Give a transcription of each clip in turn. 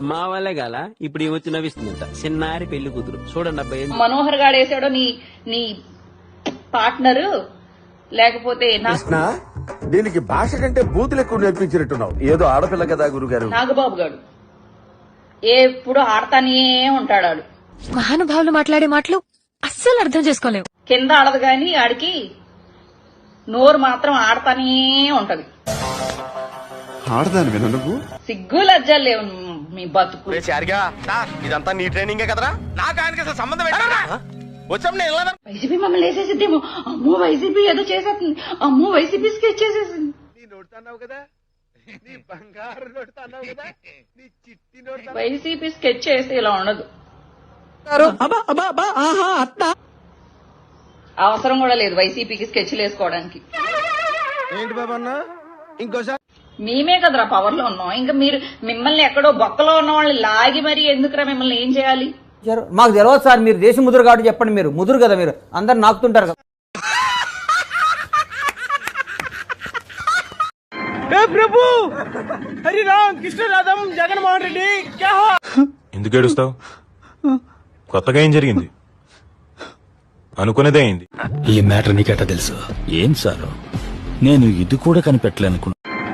మా వల్లే గాల ఇప్పుడు ఈ వచ్చి నవ్విస్తుందంట. చిన్నారి పెళ్ళి కూతురు. చూడండి అబ్బాయి మనోహర్ గాడు వేసాడో నీ నీ పార్ట్నర్? లేకపోతే నా కృష్ణ దీనికి భాష కంటే బూతులు ఎక్కువ నేర్పించినట్టున్నావు. ఏదో ఆడపిల్ల కదా గురుగారు. నాగబాబు గాడు. ఎప్పుడు ఆడతానే ఉంటాడు ఆడు మహానుభావులు మాట్లాడే మాటలు అస్సలు అర్థం చేసుకోలేవు. కింద ఆడదు గాని ఆడికి నోరు మాత్రం ఆడతానే ఉంటది. ఆడదాని విన నువ్వు. సిగ్గు లజ్జలు లేవు మీ బతుకు. ఇదంతా నీ ట్రైనింగే కదరా? నాకు ఆయనకి అసలు సంబంధం వచ్చాం నేను వైసీపీ మమ్మల్ని వేసేసిద్దేమో అమ్మో వైసీపీ ఏదో చేసేస్తుంది. అమ్మో వైసీపీ స్కెచ్ చేసేసింది. వైసీపీ స్కెచ్ చేస్తే ఇలా ఉండదు. అవసరం కూడా లేదు వైసీపీకి స్కెచ్లు వేసుకోవడానికి. ఏంటి బాబన్న ఇంకోసారి మేమే కదరా పవర్లో ఉన్నాం. ఇంకా మీరు మిమ్మల్ని ఎక్కడో బొక్కలో ఉన్న వాళ్ళని లాగి మరి ఎందుకురా మిమ్మల్ని ఏం చేయాలి? మాకు తెలియదు సార్ మీరు దేశ ముదురు కాబట్టి చెప్పండి మీరు. ముదురు కదా మీరు. అందరు నాకుతుంటారు కదా. ఎందుకు ఏడుస్తావు? కొత్తగా ఏం జరిగింది? అనుకునేదే అయింది. ఈ మ్యాటర్ నీకెట్టా తెలుసు? ఏం సారు? నేను ఇది కూడా కనిపెట్టలేనుకున్నా.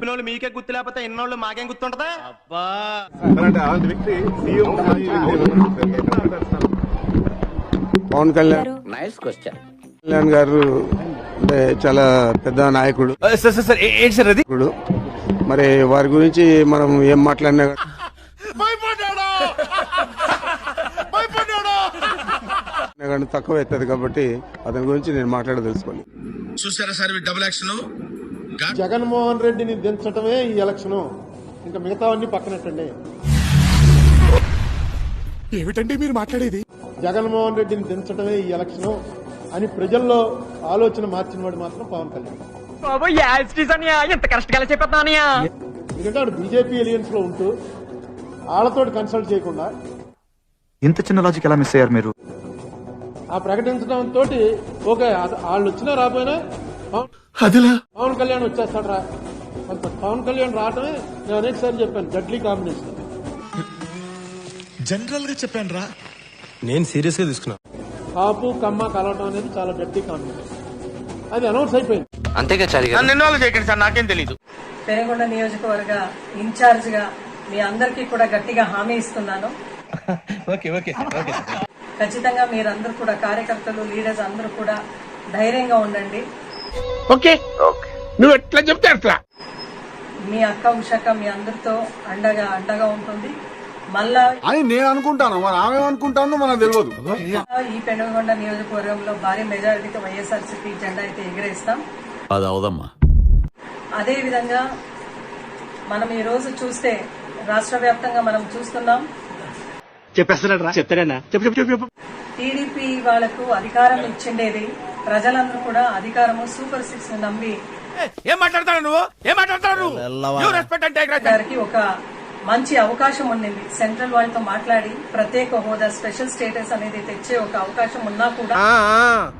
పిల్లలు మీకే గుర్తు లేకపోతే ఎన్నోళ్ళు మాకేం గుర్తుంటదా? పవన్ కళ్యాణ్ నైస్ క్వశ్చన్ కళ్యాణ్ గారు అంటే చాలా పెద్ద నాయకుడు. ఏంటి సార్ అది? నాయకుడు. మరి వారి గురించి మనం ఏం మాట్లాడినా కానీ తక్కువ అవుతుంది కాబట్టి అతని గురించి నేను మాట్లాడదలుచుకోండి. చూసారా సార్ డబుల్ యాక్షన్ జగన్మోహన్ రెడ్డిని దించటమే ఈ ఎలక్షన్ ఇంకా మిగతావన్నీ పక్కనట్టండి. ఏమిటండి మీరు మాట్లాడేది? జగన్మోహన్ రెడ్డిని దించటమే ఈ ఎలక్షన్ అని ప్రజల్లో ఆలోచన మార్చిన వాడు మాత్రం పవన్ కళ్యాణ్. ఎందుకంటే ఆడు బీజేపీ ఎలియన్స్లో ఉంటూ వాళ్ళతో కన్సల్ట్ చేయకుండా ఇంత చిన్న లాజిక్ ఎలా మిస్ అయ్యారు మీరు? ఆ ప్రకటించడం తోటి ఓకే వాళ్ళు వచ్చినా రాపోయినా పవన్- అదిలా? పవన్ కళ్యాణ్ వచ్చేస్తాడు రా అంత పవన్ కళ్యాణ్ రావటమే నేను అనేక సార్లు చెప్పాను జడ్లీ కాంబినేషన్. జనరల్గా చెప్పాను రా నేను సీరియస్గా తీసుకున్నా. కాపు కమ్మ కలవటం అనేది చాలా గట్టి కాంబినేషన్. అది అనౌన్స్ అయిపోయింది. నన్ను ఎన్నోళ్ళు చేయకండి సార్ నాకేం తెలీదు. పెనుగొండ నియోజకవర్గ ఇన్ఛార్జ్గా మీ అందరికీ కూడా గట్టిగా హామీ ఇస్తున్నాను. ఖచ్చితంగా మీరందరూ కూడా కార్యకర్తలు లీడర్స్ అందరూ కూడా ధైర్యంగా ఉండండి. ఓకే? నువ్వు ఎట్లా చెప్తే అట్లా. మీ అక్క ఉషక మీ అందరితో అండగా అండగా ఉంటుంది. మళ్ళా అని నేను అనుకుంటాను. మరి ఆమె అనుకుంటాను మనకు తెలియదు. ఈ పెనుగొండ నియోజకవర్గంలో భారీ మెజారిటీతో వైఎస్ఆర్సీపీ జెండా అయితే ఎగిరేస్తాం. అది అవదమ్మా. అదే విధంగా మనం ఈ రోజు చూస్తే రాష్ట్ర వ్యాప్తంగా మనం చూస్తున్నాం చెప్పేస్తారా చెప్తారా చెప్పు చెప్పు చెప్పు చెప్పు. టీడీపీ వాళ్ళకు అధికారం ఇచ్చిండేది. ప్రజలందరూ కూడా అధికారము సూపర్ సిక్స్ని నమ్మి ఏం మాట్లాడతాడు నువ్వు? ఏం మాట్లాడతాడు నువ్వు? రెస్పెక్ట్ అంటే గారికి ఒక మంచి అవకాశం ఉండింది సెంట్రల్ వాళ్ళతో మాట్లాడి ప్రత్యేక హోదా స్పెషల్ స్టేటస్ అనేది తెచ్చే ఒక అవకాశం ఉన్నా కూడా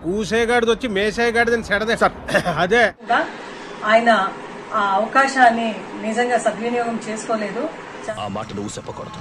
కూసేగాడిది వచ్చి మేసేగాడిదని సెడదే సార్. అదే. కూడా ఆయన ఆ అవకాశాన్ని నిజంగా సద్వినియోగం చేసుకోలేదు. ఆ మాట నువ్వు చెప్పకూడదు